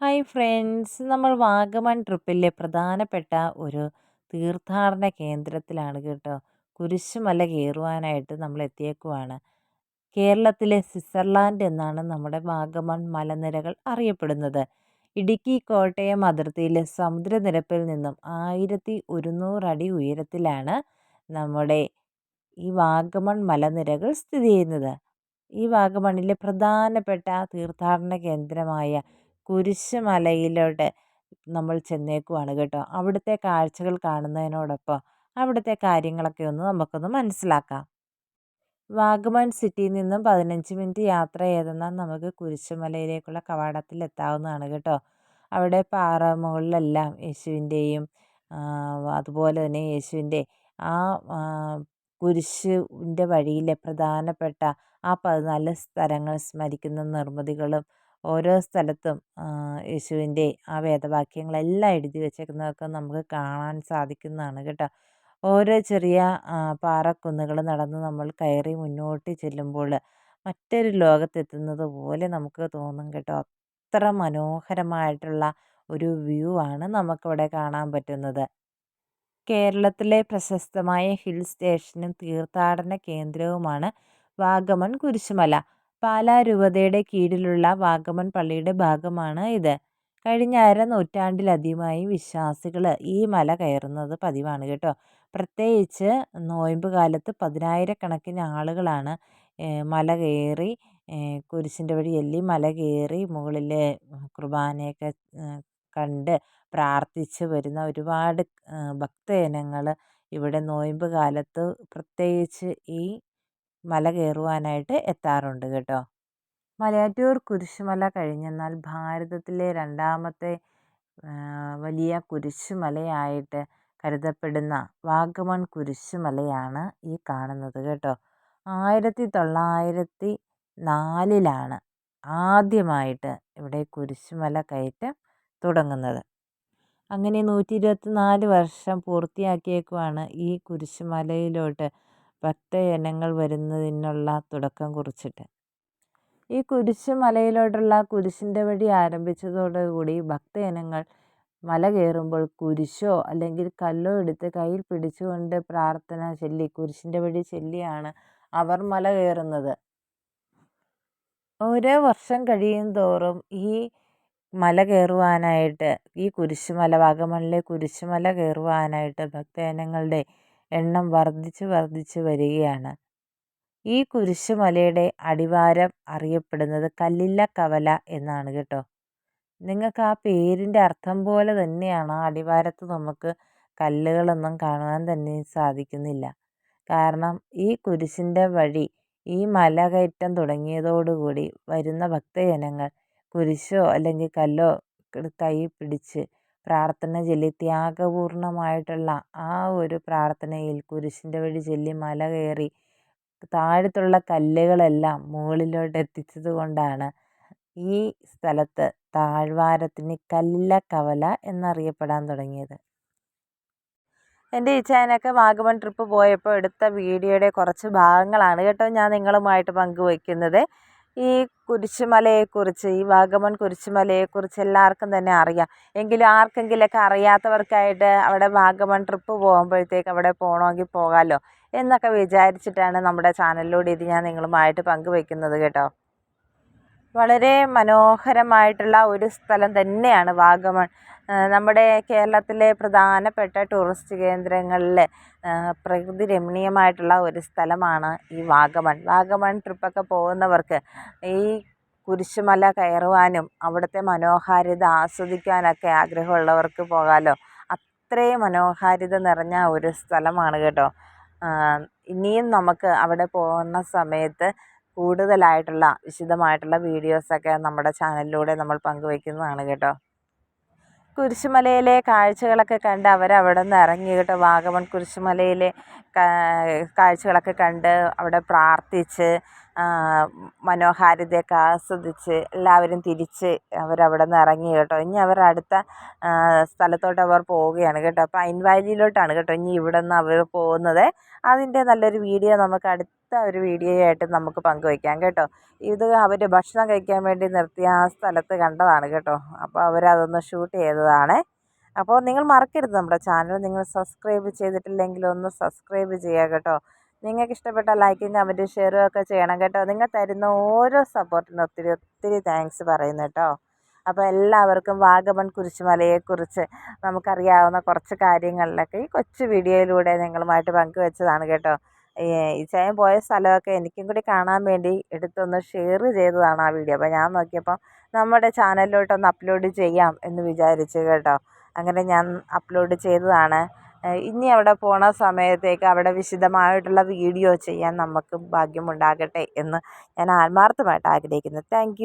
Hi friends. നമ്മൾ വാഗമൺ ട്രിപ്പിലെ പ്രധാനപ്പെട്ട ഒരു തീർത്ഥാടന കേന്ദ്രത്തിലാണ് കേട്ടോ. കുരിശുമല കയറുവാനായിട്ട് നമ്മൾ എത്തിയേക്കുവാണ്. കേരളത്തിലെ സ്വിറ്റ്സർലാൻഡ് എന്നാണ് നമ്മുടെ വാഗമൺ മലനിരകൾ അറിയപ്പെടുന്നത്. ഇടുക്കി കോട്ടയം അതിർത്തിയിലെ സമുദ്രനിരപ്പിൽ നിന്നും ആയിരത്തി ഒരുന്നൂറ് അടി ഉയരത്തിലാണ് നമ്മുടെ ഈ വാഗമൺ മലനിരകൾ സ്ഥിതി ചെയ്യുന്നത്. ഈ വാഗമണിലെ പ്രധാനപ്പെട്ട തീർത്ഥാടന കേന്ദ്രമായ കുരിശുമലയിലോട്ട് നമ്മൾ ചെന്നേക്കുവാണ് കേട്ടോ. അവിടുത്തെ കാഴ്ചകൾ കാണുന്നതിനോടൊപ്പം അവിടുത്തെ കാര്യങ്ങളൊക്കെ ഒന്ന് നമുക്കൊന്ന് മനസ്സിലാക്കാം. വാഗമൺ സിറ്റിയിൽ നിന്നും പതിനഞ്ച് മിനിറ്റ് യാത്ര ചെയ്തെന്നാൽ നമുക്ക് കുരിശുമലയിലേക്കുള്ള കവാടത്തിൽ എത്താവുന്നതാണ് കേട്ടോ. അവിടെ പാറ മുകളിലെല്ലാം യേശുവിന്റെയും അതുപോലെ തന്നെ യേശുവിന്റെ ആ കുരിശിന്റെ വഴിയിലെ പ്രധാനപ്പെട്ട ആ പതിനാല് സ്ഥലങ്ങൾ സ്മരിക്കുന്ന നിർമ്മിതികളും ഓരോ സ്ഥലത്തും യേശുവിന്റെ ആ വേദവാക്യങ്ങളെല്ലാം എഴുതി വെച്ചേക്കുന്നതൊക്കെ നമുക്ക് കാണാൻ സാധിക്കുന്നതാണ് കേട്ടോ. ഓരോ ചെറിയ പാറക്കുന്നുകൾ നടന്ന് നമ്മൾ കയറി മുന്നോട്ട് ചെല്ലുമ്പോൾ മറ്റൊരു ലോകത്തെത്തുന്നത് പോലെ നമുക്ക് തോന്നും കേട്ടോ. അത്ര മനോഹരമായിട്ടുള്ള ഒരു വ്യൂ ആണ് നമുക്കിവിടെ കാണാൻ പറ്റുന്നത്. കേരളത്തിലെ പ്രശസ്തമായ ഹിൽ സ്റ്റേഷനും തീർത്ഥാടന കേന്ദ്രവുമാണ് വാഗമൺ കുരിശുമല. പാലാ രൂപതയുടെ കീഴിലുള്ള വാഗമൺ പള്ളിയുടെ ഭാഗമാണ് ഇത്. കഴിഞ്ഞ അര നൂറ്റാണ്ടിലധികമായി വിശ്വാസികൾ ഈ മല കയറുന്നത് പതിവാണ് കേട്ടോ. പ്രത്യേകിച്ച് നോയമ്പ് കാലത്ത് പതിനായിരക്കണക്കിന് ആളുകളാണ് മല കയറി കുരിശിന്റെ വഴി എല്ലി മല കയറി മുകളിൽ കുർബാനയൊക്കെ കണ്ട് പ്രാർത്ഥിച്ച് വരുന്ന ഒരുപാട് ഭക്തജനങ്ങൾ ഇവിടെ നോയമ്പ് കാലത്ത് പ്രത്യേകിച്ച് ഈ മല കയറുവാനായിട്ട് എത്താറുണ്ട് കേട്ടോ. മലയാറ്റൂർ കുരിശുമല കഴിഞ്ഞെന്നാൽ ഭാരതത്തിലെ രണ്ടാമത്തെ വലിയ കുരിശുമലയായിട്ട് കരുതപ്പെടുന്ന വാഗമൺ കുരിശുമലയാണ് ഈ കാണുന്നത് കേട്ടോ. ആയിരത്തി തൊള്ളായിരത്തി നാലിലാണ് ആദ്യമായിട്ട് ഇവിടെ കുരിശുമല കയറ്റം തുടങ്ങുന്നത്. അങ്ങനെ നൂറ്റി ഇരുപത്തി നാല് വർഷം പൂർത്തിയാക്കിയേക്കുവാണ് ഈ കുരിശുമലയിലോട്ട് ഭക്തജനങ്ങൾ വരുന്നതിനുള്ള തുടക്കം കുറിച്ചിട്ട്. ഈ കുരിശുമലയിലോട്ടുള്ള കുരിശിന്റെ വഴി ആരംഭിച്ചതോടുകൂടി ഭക്തജനങ്ങൾ മല കയറുമ്പോൾ കുരിശോ അല്ലെങ്കിൽ കല്ലോ എടുത്ത് കയ്യിൽ പിടിച്ചുകൊണ്ട് പ്രാർത്ഥന ചൊല്ലി കുരിശിന്റെ വഴി ചൊല്ലിയാണ് അവർ മല കയറുന്നത്. ഓരോ വർഷം കഴിയും തോറും ഈ മല കയറുവാനായിട്ട് ഈ കുരിശുമല വാഗമണിലെ കുരിശുമല കയറുവാനായിട്ട് ഭക്തജനങ്ങളുടെ എണ്ണം വർദ്ധിച്ചു വർദ്ധിച്ചു വരികയാണ്. ഈ കുരിശുമലയുടെ അടിവാരം അറിയപ്പെടുന്നത് കല്ലില്ല കവല എന്നാണ് കേട്ടോ. നിങ്ങൾക്ക് ആ പേരിന്റെ അർത്ഥം പോലെ തന്നെയാണ് ആ അടിവാരത്ത് നമുക്ക് കല്ലുകളൊന്നും കാണുവാൻ തന്നെ സാധിക്കുന്നില്ല. കാരണം ഈ കുരിശിന്റെ വഴി ഈ മലകയറ്റം തുടങ്ങിയതോടുകൂടി വരുന്ന ഭക്തജനങ്ങൾ കുരിശോ അല്ലെങ്കിൽ കല്ലോ കൈ പിടിച്ച് പ്രാർത്ഥന ചൊല്ലി ത്യാഗപൂർണമായിട്ടുള്ള ആ ഒരു പ്രാർത്ഥനയിൽ കുരിശിന്റെ വഴി ചൊല്ലി മല കയറി താഴത്തുള്ള കല്ലുകളെല്ലാം മുകളിലോട്ട് എത്തിച്ചത് കൊണ്ടാണ് ഈ സ്ഥലത്ത് താഴ്വാരത്തിന് കവല എന്നറിയപ്പെടാൻ തുടങ്ങിയത്. എന്റെ ഈ ചാനലൊക്കെ വാഗമൺ ട്രിപ്പ് പോയപ്പോൾ എടുത്ത വീഡിയോയുടെ കുറച്ച് ഭാഗങ്ങളാണ് കേട്ടോ ഞാൻ നിങ്ങളുമായിട്ട് പങ്കുവയ്ക്കുന്നത്. ഈ കുരിശുമലയെക്കുറിച്ച് ഈ വാഗമൺ കുരിശുമലയെക്കുറിച്ച് എല്ലാവർക്കും തന്നെ അറിയാം. എങ്കിലും ആർക്കെങ്കിലുമൊക്കെ അറിയാത്തവർക്കായിട്ട് അവിടെ വാഗമൺ ട്രിപ്പ് പോകുമ്പോഴത്തേക്ക് അവിടെ പോകണമെങ്കിൽ പോകാമല്ലോ എന്നൊക്കെ വിചാരിച്ചിട്ടാണ് നമ്മുടെ ചാനലിലൂടെ ഇത് ഞാൻ നിങ്ങളുമായിട്ട് പങ്കുവയ്ക്കുന്നത് കേട്ടോ. വളരെ മനോഹരമായിട്ടുള്ള ഒരു സ്ഥലം തന്നെയാണ് വാഗമൺ. നമ്മുടെ കേരളത്തിലെ പ്രധാനപ്പെട്ട ടൂറിസ്റ്റ് കേന്ദ്രങ്ങളിൽ പ്രകൃതി രമണീയമായിട്ടുള്ള ഒരു സ്ഥലമാണ് ഈ വാഗമൺ. വാഗമൺ ട്രിപ്പൊക്കെ പോകുന്നവർക്ക് ഈ കുരിശുമല കയറുവാനും അവിടുത്തെ മനോഹാരിത ആസ്വദിക്കാനൊക്കെ ആഗ്രഹമുള്ളവർക്ക് പോകാമല്ലോ അത്രയും മനോഹാരിത നിറഞ്ഞ ഒരു സ്ഥലമാണ് കേട്ടോ. ഇനിയും നമുക്ക് അവിടെ പോകുന്ന സമയത്ത് കൂടുതലായിട്ടുള്ള വിശദമായിട്ടുള്ള വീഡിയോസൊക്കെ നമ്മുടെ ചാനലിലൂടെ നമ്മൾ പങ്കുവയ്ക്കുന്നതാണ് കേട്ടോ. കുരിശുമലയിലെ കാഴ്ചകളൊക്കെ കണ്ട് അവരവിടെ നിന്ന് ഇറങ്ങി കേട്ടോ. വാഗമൺ കുരിശുമലയിലെ കാഴ്ചകളൊക്കെ കണ്ട് അവിടെ പ്രാർത്ഥിച്ച് മനോഹാരിതയൊക്കെ ആസ്വദിച്ച് എല്ലാവരും തിരിച്ച് അവരവിടെ നിന്ന് ഇറങ്ങി കേട്ടോ. ഇനി അവർ അടുത്ത സ്ഥലത്തോട്ട് അവർ പോവുകയാണ് കേട്ടോ. പൈൻ വാലിയിലോട്ടാണ് കേട്ടോ ഇനി ഇവിടെ നിന്ന് അവർ പോകുന്നത്. അതിന്റെ നല്ലൊരു വീഡിയോ നമുക്ക് അടുത്ത ഒരു വീഡിയോ ആയിട്ട് നമുക്ക് പങ്കുവയ്ക്കാം കേട്ടോ. ഇത് അവർ ഭക്ഷണം കഴിക്കാൻ വേണ്ടി നിർത്തിയ ആ സ്ഥലത്ത് കണ്ടതാണ് കേട്ടോ. അപ്പോൾ അവരതൊന്ന് ഷൂട്ട് ചെയ്തതാണ്. അപ്പോൾ നിങ്ങൾ മറക്കരുത് നമ്മുടെ ചാനൽ. നിങ്ങൾ സബ്സ്ക്രൈബ് ചെയ്തിട്ടില്ലെങ്കിൽ ഒന്ന് സബ്സ്ക്രൈബ് ചെയ്യുക കേട്ടോ. നിങ്ങൾക്ക് ഇഷ്ടപ്പെട്ട ലൈക്കും കമന്റും ഷെയറും ഒക്കെ ചെയ്യണം കേട്ടോ. നിങ്ങൾ തരുന്ന ഓരോ സപ്പോർട്ടിനും ഒത്തിരി ഒത്തിരി താങ്ക്സ് പറയുന്നു കേട്ടോ. അപ്പോൾ എല്ലാവർക്കും വാഗമൺ കുരിശുമലയെക്കുറിച്ച് നമുക്കറിയാവുന്ന കുറച്ച് കാര്യങ്ങളിലൊക്കെ ഈ കൊച്ചു വീഡിയോയിലൂടെ നിങ്ങളുമായിട്ട് പങ്കുവെച്ചതാണ് കേട്ടോ. ഈ ചായം പോയ സ്ഥലമൊക്കെ എനിക്കും കൂടി കാണാൻ വേണ്ടി എടുത്തൊന്ന് ഷെയർ ചെയ്തതാണ് ആ വീഡിയോ അപ്പോൾ ഞാൻ നോക്കിയപ്പോൾ നമ്മുടെ ചാനലിലോട്ടൊന്ന് അപ്ലോഡ് ചെയ്യാം എന്ന് വിചാരിച്ചു കേട്ടോ. അങ്ങനെ ഞാൻ അപ്ലോഡ് ചെയ്തതാണ്. ഇനി അവിടെ പോണ സമയത്തേക്ക് അവിടെ വിശദമായിട്ടുള്ള വീഡിയോ ചെയ്യാൻ നമുക്ക് ഭാഗ്യമുണ്ടാകട്ടെ എന്ന് ഞാൻ ആത്മാർത്ഥമായിട്ട് ആഗ്രഹിക്കുന്നു. താങ്ക്